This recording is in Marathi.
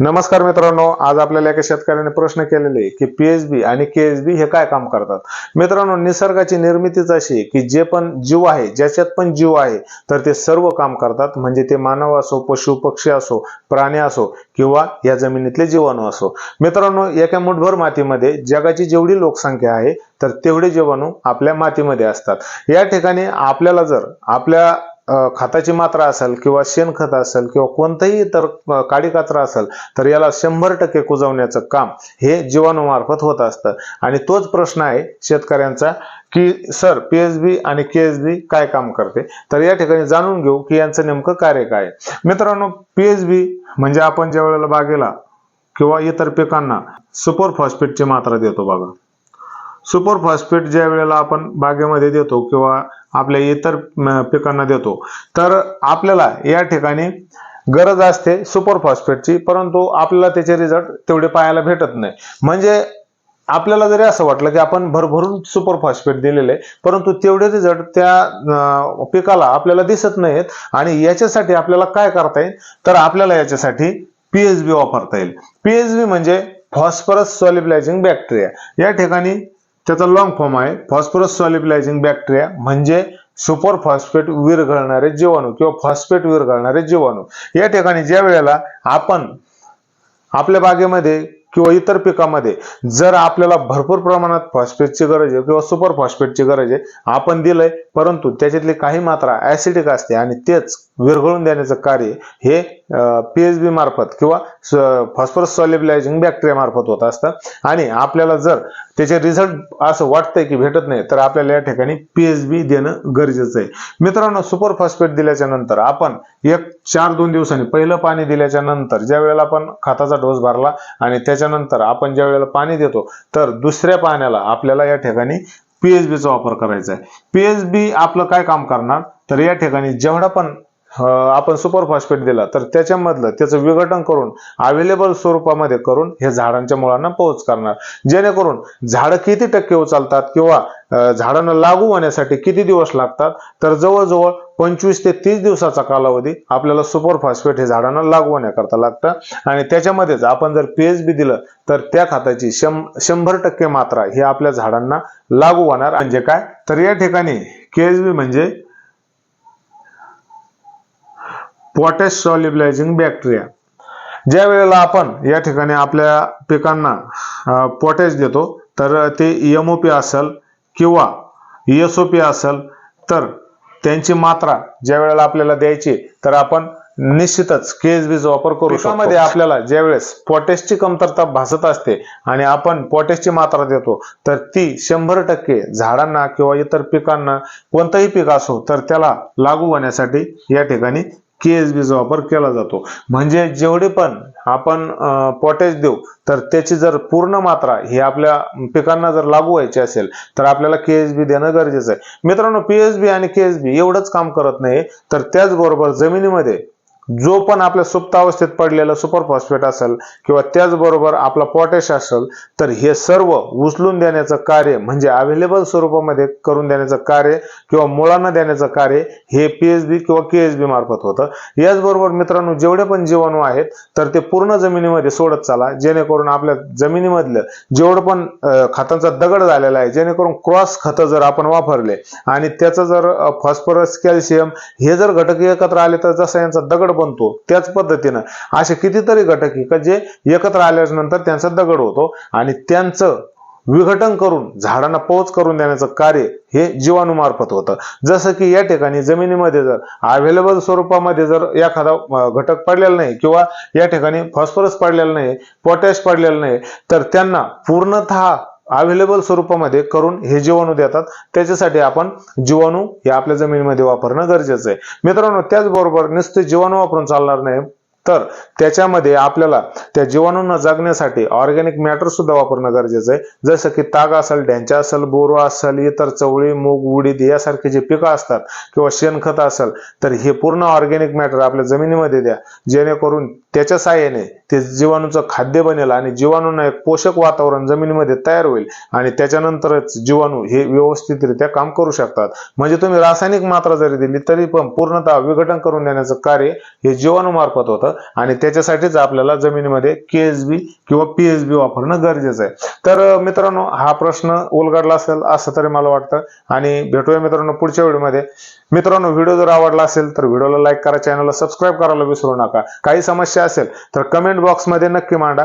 नमस्कार मित्रांनो आज आपल्याला एका शेतकऱ्याने प्रश्न केलेले की पीएचबी आणि केएसबी हे काय काम करतात? मित्रांनो निसर्गाची निर्मितीच अशी की जे पण जीव आहे ज्याच्यात पण जीव आहे तर ते सर्व काम करतात. म्हणजे ते मानव असो पशु पक्षी असो प्राणी असो किंवा या जमिनीतले जीवाणू असो. मित्रांनो एका मुठभर मातीमध्ये जगाची जेवढी लोकसंख्या आहे तर तेवढे जीवाणू आपल्या मातीमध्ये असतात. या ठिकाणी आपल्याला जर आपल्या खताची मात्रा असेल किंवा शेणखत असेल किंवा कोणतंही इतर काडी कचरा असेल तर याला शंभर टक्के कुजवण्याचं काम हे जीवाणूमार्फत होत असतं. आणि तोच प्रश्न आहे शेतकऱ्यांचा की सर पीएचबी आणि केएसबी काय काम करते? तर या ठिकाणी जाणून घेऊ की यांचं नेमकं कार्य काय आहे. मित्रांनो पीएचबी म्हणजे आपण ज्या वेळेला बागेला किंवा इतर पिकांना सुपर फॉस्फेटची मात्रा देतो बघा. सुपर फॉस्फेट ज्या वेळेला आपण बागेमध्ये देतो किंवा आपल्या इतर पिकांना देतो तर आपल्याला या ठिकाणी गरज असते सुपर फॉस्फेटची परंतु आपल्याला त्याचे रिझल्ट तेवढे पाहायला भेटत नाही. म्हणजे आपल्याला जरी असं वाटलं की आपण भरभरून सुपर फॉस्फेट दिलेले परंतु तेवढे रिझल्ट त्या पिकाला आपल्याला दिसत नाहीत आणि याच्यासाठी आपल्याला काय करता येईल? तर आपल्याला याच्यासाठी पीएचबी वापरता येईल. पीएचबी म्हणजे फॉस्फरस सॉलिबलायझिंग बॅक्टेरिया. या ठिकाणी त्याचा लॉंग फॉर्म आहे. फॉस्फरस सॉलिबलायझिंग बॅक्टेरिया म्हणजे सुपर फॉस्फेट विरघळणारे जीवाणू किंवा फॉस्फेट विरघळणारे जीवाणू. या ठिकाणी ज्या वेळेला आपण आपल्या बागेमध्ये किंवा इतर पिकामध्ये जर आपल्याला भरपूर प्रमाणात फॉस्फेटची गरज आहे किंवा सुपर फॉस्फेटची गरज आहे आपण दिलंय परंतु त्याच्यातली काही मात्रा ऍसिडिक असते आणि तेच विरघळून देण्याचं कार्य हे पीएचबी मार्फत किंवा फॉस्फरस सॉलिबलायझिंग बॅक्टेरिया मार्फत होत असतं. आणि आपल्याला जर त्याचे रिझल्ट असं वाटतंय की भेटत नाही तर आपल्याला या ठिकाणी पीएचबी देणं गरजेचं आहे. मित्रांनो सुपर फॉस्फेट दिल्याच्या नंतर आपण एक चार दोन दिवसांनी पहिलं पाणी दिल्याच्या नंतर ज्या वेळेला आपण खताचा डोस भरला आणि त्याच्यानंतर आपण ज्या वेळेला पाणी देतो तर दुसऱ्या पाण्याला आपल्याला या ठिकाणी पीएचबीचा वापर करायचा आहे. पीएचबी आपलं काय काम करणार? तर या ठिकाणी जेवढा पण आपण सुपर फॉस्फेट दिला तर त्याच्यामधलं त्याचं विघटन करून अवेलेबल स्वरूपामध्ये करून हे झाडांच्या मुळांना पोहोच करणार. जेणेकरून झाडं किती टक्के उचलतात किंवा झाडांना लागू होण्यासाठी किती दिवस लागतात तर जवळजवळ पंचवीस ते तीस दिवसाचा कालावधी आपल्याला सुपर फॉस्फेट हे झाडांना लागू होण्याकरता लागतं. आणि त्याच्यामध्येच आपण जर पीएच बी दिलं तर त्या खताची शं शंभर टक्के मात्रा ही आपल्या झाडांना लागू होणार. म्हणजे काय? तर या ठिकाणी केएसबी म्हणजे पोटॅश सॉल्युबलायझिंग बॅक्टेरिया ज्या वेळेला आपण या ठिकाणी आपल्या पिकांना पोटॅश देतो तर ते एमओपी असेल किंवा एसओपी असेल तर त्यांची मात्रा ज्या वेळेला आपल्याला द्यायची तर आपण निश्चितच केएसबीचा वापर करू शकतो. आपल्याला ज्या वेळेस पोटॅशची कमतरता भासत असते आणि आपण पोटॅशची मात्रा देतो तर ती शंभर टक्के झाडांना किंवा इतर पिकांना कोणतंही पीक असो तर त्याला लागू होण्यासाठी या ठिकाणी केएसबीचा वापर केला जातो. म्हणजे जेवढे पण आपण पोटॅश देऊ तर त्याची जर पूर्ण मात्रा ही आपल्या पिकांना जर लागू व्हायची असेल तर आपल्याला केएसबी देणं गरजेचं आहे. मित्रांनो पीएसबी आणि केएसबी एवढंच काम करत नाही तर त्याचबरोबर जमिनीमध्ये जो पण आपल्या सुप्त अवस्थेत पडलेला सुपर फॉस्फेट असेल किंवा त्याचबरोबर आपला पॉटॅश असेल तर हे सर्व उचलून देण्याचं कार्य म्हणजे अवेलेबल स्वरूपामध्ये करून देण्याचं कार्य किंवा मुळांना देण्याचं कार्य हे पीएचबी किंवा केएसबी मार्फत होतं. याचबरोबर मित्रांनो जेवढे पण जीवाणू आहेत तर ते पूर्ण जमिनीमध्ये सोडत चाला. जेणेकरून आपल्या जमिनीमधलं जेवढं पण खतांचा दगड झालेला आहे जेणेकरून क्रॉस खतं जर आपण वापरले आणि त्याचं जर फॉस्फरस कॅल्शियम हे जर घटक एकत्र आले तर जसं यांचा दगड बनतो. त्याच पद्धतीनं असे कितीतरी घटक आहे का जे एकत्र आल्याच्यानंतर त्यांचा दगड होतो आणि त्यांचं विघटन करून झाडांना पोच करून देण्याचं कार्य हे जीवाणूमार्फत होतं. जसं की या ठिकाणी जमिनीमध्ये जर अवेलेबल स्वरूपामध्ये जर एखादा घटक पडलेला नाही किंवा या ठिकाणी फॉस्फरस पडलेला नाही पोटॅश पडलेला नाही तर त्यांना पूर्णतः अवेलेबल स्वरूपामध्ये करून हे जीवाणू देतात. त्याच्यासाठी आपण जीवाणू हे आपल्या जमिनीमध्ये वापरणं गरजेचं आहे. मित्रांनो त्याचबरोबर नुसते जीवाणू वापरून चालणार नाही तर त्याच्यामध्ये आपल्याला त्या जीवाणूंना जगण्यासाठी ऑर्गॅनिक मॅटर सुद्धा वापरणं गरजेचं आहे. जसं की ताग असेल ढ्यांचा असेल बोरवा असेल इतर चवळी मूग उडीद यासारखे जे पिकं असतात किंवा शेणखत असेल तर हे पूर्ण ऑर्गॅनिक मॅटर आपल्या जमिनीमध्ये द्या. जेणेकरून त्याच्या साह्याने ते जीवाणूचं खाद्य बनेल आणि जीवाणूंना एक पोषक वातावरण जमिनीमध्ये तयार होईल आणि त्याच्यानंतरच जीवाणू हे व्यवस्थितरित्या काम करू शकतात. म्हणजे तुम्ही रासायनिक मात्रा जरी दिली तरी पण पूर्णतः विघटन करून देण्याचं कार्य हे जीवाणू मार्फत होतं आणि त्याच्यासाठीच आपल्याला जमिनीमध्ये केएसबी किंवा पीएसबी वापरणं गरजेचं आहे. तर मित्रांनो हा प्रश्न उलगडला असेल असं तरी मला वाटतं आणि भेटूया मित्रांनो पुढच्या व्हिडिओमध्ये. मित्रांनो व्हिडिओ जर आवडला असेल तर व्हिडिओला लाईक करा चॅनलला सबस्क्राईब करायला विसरू नका. काही समस्या असेल तर कमेंट बॉक्समध्ये नक्की मांडा.